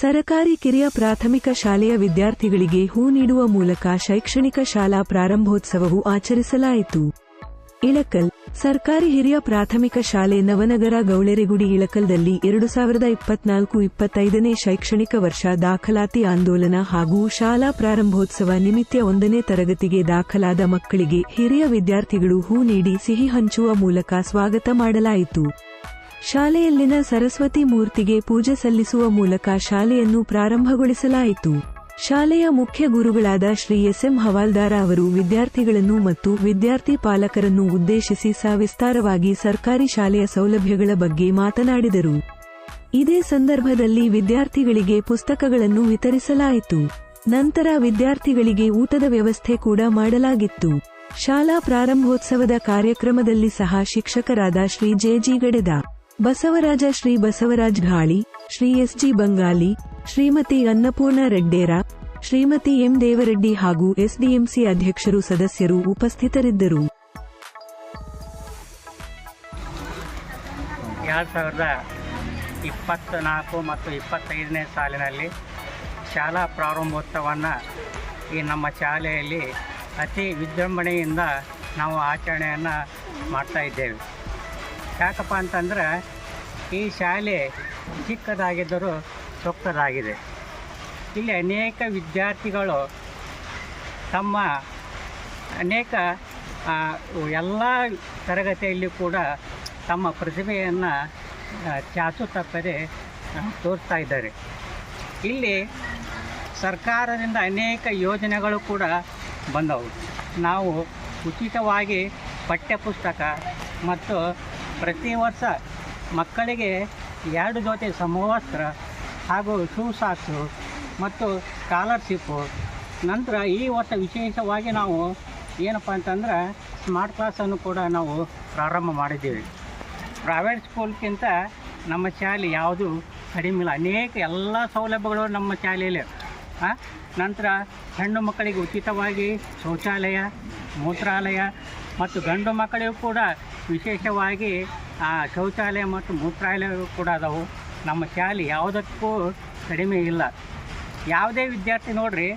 ಸರಕಾರಿ ಕಿರಿಯ ಪ್ರಾಥಮಿಕ ಶಾಲೆಯ ವಿದ್ಯಾರ್ಥಿಗಳಿಗೆ ಹೂ ನೀಡುವ ಮೂಲಕ ಶೈಕ್ಷಣಿಕ ಶಾಲಾ ಪ್ರಾರಂಭೋತ್ಸವವು ಆಚರಿಸಲಾಯಿತು. ಇಳಕಲ್, ಸರ್ಕಾರಿ ಹಿರಿಯ ಪ್ರಾಥಮಿಕ ಶಾಲೆ ನವನಗರ ಗೌಳೆರೆಗುಡಿ ಇಳಕಲ್ದಲ್ಲಿ ಎರಡು ಸಾವಿರದ ಇಪ್ಪತ್ನಾಲ್ಕು ಇಪ್ಪತ್ತೈದನೇ ಶೈಕ್ಷಣಿಕ ವರ್ಷ ದಾಖಲಾತಿ ಆಂದೋಲನ ಹಾಗೂ ಶಾಲಾ ಪ್ರಾರಂಭೋತ್ಸವ ನಿಮಿತ್ತ ಒಂದನೇ ತರಗತಿಗೆ ದಾಖಲಾದ ಮಕ್ಕಳಿಗೆ ಹಿರಿಯ ವಿದ್ಯಾರ್ಥಿಗಳು ಹೂ ನೀಡಿ ಸಿಹಿ ಹಂಚುವ ಮೂಲಕ ಸ್ವಾಗತ ಮಾಡಲಾಯಿತು. ಶಾಲೆಯಲ್ಲಿನ ಸರಸ್ವತಿ ಮೂರ್ತಿಗೆ ಪೂಜೆ ಸಲ್ಲಿಸುವ ಮೂಲಕ ಶಾಲೆಯನ್ನು ಪ್ರಾರಂಭಗೊಳಿಸಲಾಯಿತು. ಶಾಲೆಯ ಮುಖ್ಯ ಗುರುಗಳಾದ ಶ್ರೀ ಎಸ್ಎಂ ಹವಾಲ್ದಾರ ಅವರು ವಿದ್ಯಾರ್ಥಿಗಳನ್ನು ಮತ್ತು ವಿದ್ಯಾರ್ಥಿ ಪಾಲಕರನ್ನು ಉದ್ದೇಶಿಸಿ ಸವಿಸ್ತಾರವಾಗಿ ಸರ್ಕಾರಿ ಶಾಲೆಯ ಸೌಲಭ್ಯಗಳ ಬಗ್ಗೆ ಮಾತನಾಡಿದರು. ಇದೇ ಸಂದರ್ಭದಲ್ಲಿ ವಿದ್ಯಾರ್ಥಿಗಳಿಗೆ ಪುಸ್ತಕಗಳನ್ನು ವಿತರಿಸಲಾಯಿತು. ನಂತರ ವಿದ್ಯಾರ್ಥಿಗಳಿಗೆ ಊಟದ ವ್ಯವಸ್ಥೆ ಕೂಡ ಮಾಡಲಾಗಿತ್ತು. ಶಾಲಾ ಪ್ರಾರಂಭೋತ್ಸವದ ಕಾರ್ಯಕ್ರಮದಲ್ಲಿ ಸಹ ಶಿಕ್ಷಕರಾದ Shri JG Gadeda Basavaraja Shri Basavaraj Ghali, Shri S G Bangali, Shrimati Annapurna Reddera, Shrimati M Devareddy ಹಾಗೂ ಎಸ್ಡಿಎಂಸಿ ಅಧ್ಯಕ್ಷರು ಸದಸ್ಯರು ಉಪಸ್ಥಿತರಿದ್ದರು. ಎರಡು ಸಾವಿರದ ಇಪ್ಪತ್ತ್ನಾಲ್ಕು ಮತ್ತು ಇಪ್ಪತ್ತೈದನೇ ಸಾಲಿನಲ್ಲಿ ಶಾಲಾ ಪ್ರಾರಂಭೋತ್ಸವವನ್ನು ಈ ನಮ್ಮ ಶಾಲೆಯಲ್ಲಿ ಅತಿ ವಿಜೃಂಭಣೆಯಿಂದ ನಾವು ಆಚರಣೆಯನ್ನು ಮಾಡ್ತಾ ಇದ್ದೇವೆ. ಯಾಕಪ್ಪ ಅಂತಂದ್ರೆ ಈ ಶಾಲೆ ಚಿಕ್ಕದಾಗಿದ್ದರೂ ಸೊಕ್ಕದಾಗಿದೆ ಇಲ್ಲಿ ಅನೇಕ ವಿದ್ಯಾರ್ಥಿಗಳು ತಮ್ಮ ಅನೇಕ ಎಲ್ಲ ತರಗತಿಯಲ್ಲಿ ಕೂಡ ತಮ್ಮ ಪ್ರತಿಭೆಯನ್ನು ಚಾಚು ತಪ್ಪದೆ ತೋರಿಸ್ತಾ ಇದ್ದಾರೆ. ಇಲ್ಲಿ ಸರ್ಕಾರದಿಂದ ಅನೇಕ ಯೋಜನೆಗಳು ಕೂಡ ಬಂದವು. ನಾವು ಉಚಿತವಾಗಿ ಪಠ್ಯಪುಸ್ತಕ ಮತ್ತು ಪ್ರತಿ ವರ್ಷ ಮಕ್ಕಳಿಗೆ ಎರಡು ಜೊತೆ ಸಮವಸ್ತ್ರ ಹಾಗೂ ಶೂ ಸಾಕ್ಸು ಮತ್ತು ಸ್ಕಾಲರ್ಶಿಪ್ಪು ನಂತರ ಈ ವರ್ಷ ವಿಶೇಷವಾಗಿ ನಾವು ಏನಪ್ಪ ಅಂತಂದ್ರೆ ಸ್ಮಾರ್ಟ್ ಕ್ಲಾಸನ್ನು ಕೂಡ ನಾವು ಪ್ರಾರಂಭ ಮಾಡಿದ್ದೀವಿ. ಪ್ರೈವೇಟ್ ಸ್ಕೂಲ್ಗಿಂತ ನಮ್ಮ ಶಾಲೆ ಯಾವುದು ಕಡಿಮೆ ಇಲ್ಲ. ಅನೇಕ ಎಲ್ಲ ಸೌಲಭ್ಯಗಳು ನಮ್ಮ ಶಾಲೆಯಲ್ಲಿ ನಂತರ ಹೆಣ್ಣು ಮಕ್ಕಳಿಗೆ ಉಚಿತವಾಗಿ ಶೌಚಾಲಯ, ಮೂತ್ರಾಲಯ ಮತ್ತು ಗಂಡು ಮಕ್ಕಳಿಗೂ ಕೂಡ ವಿಶೇಷವಾಗಿ ಆ, ಶೌಚಾಲಯ ಮತ್ತು ಮೂತ್ರಾಲಯಗಳು ಕೂಡ ಅದಾವು. ನಮ್ಮ ಶಾಲೆ ಯಾವುದಕ್ಕೂ ಕಡಿಮೆ ಇಲ್ಲ. ಯಾವುದೇ ವಿದ್ಯಾರ್ಥಿ ನೋಡ್ರಿ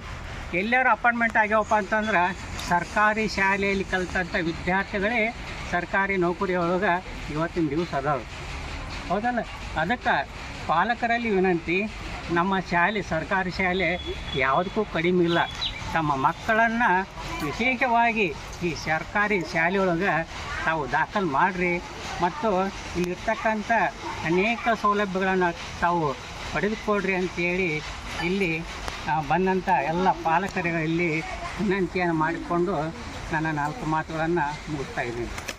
ಎಲ್ಲರೂ ಅಪಾಯಿಂಟ್ಮೆಂಟ್ ಆಗ್ಯಾವಪ್ಪ ಅಂತಂದ್ರೆ ಸರ್ಕಾರಿ ಶಾಲೆಯಲ್ಲಿ ಕಲಿತಂಥ ವಿದ್ಯಾರ್ಥಿಗಳೇ ಸರ್ಕಾರಿ ನೌಕರಿ ಒಳಗೆ ಇವತ್ತಿನ ದಿವಸ ಅದಾವೆ. ಹೌದಲ್ಲ? ಅದಕ್ಕೆ ಪಾಲಕರಲ್ಲಿ ವಿನಂತಿ ನಮ್ಮ ಶಾಲೆ ಸರ್ಕಾರಿ ಶಾಲೆ ಯಾವುದಕ್ಕೂ ಕಡಿಮೆ ಇಲ್ಲ. ತಮ್ಮ ಮಕ್ಕಳನ್ನು ವಿಶೇಷವಾಗಿ ಈ ಸರ್ಕಾರಿ ಶಾಲೆಯೊಳಗೆ ತಾವು ದಾಖಲು ಮಾಡಿರಿ ಮತ್ತು ಇಲ್ಲಿರ್ತಕ್ಕಂಥ ಅನೇಕ ಸೌಲಭ್ಯಗಳನ್ನು ತಾವು ಪಡೆದುಕೊಳ್ರಿ ಅಂತೇಳಿ ಇಲ್ಲಿ ಬಂದಂಥ ಎಲ್ಲ ಪಾಲಕರುಗಳಲ್ಲಿ ವಿನಂತಿಯನ್ನು ಮಾಡಿಕೊಂಡು ನನ್ನ ನಾಲ್ಕು ಮಾತುಗಳನ್ನು ಮುಗಿಸ್ತಾ ಇದ್ದೀನಿ.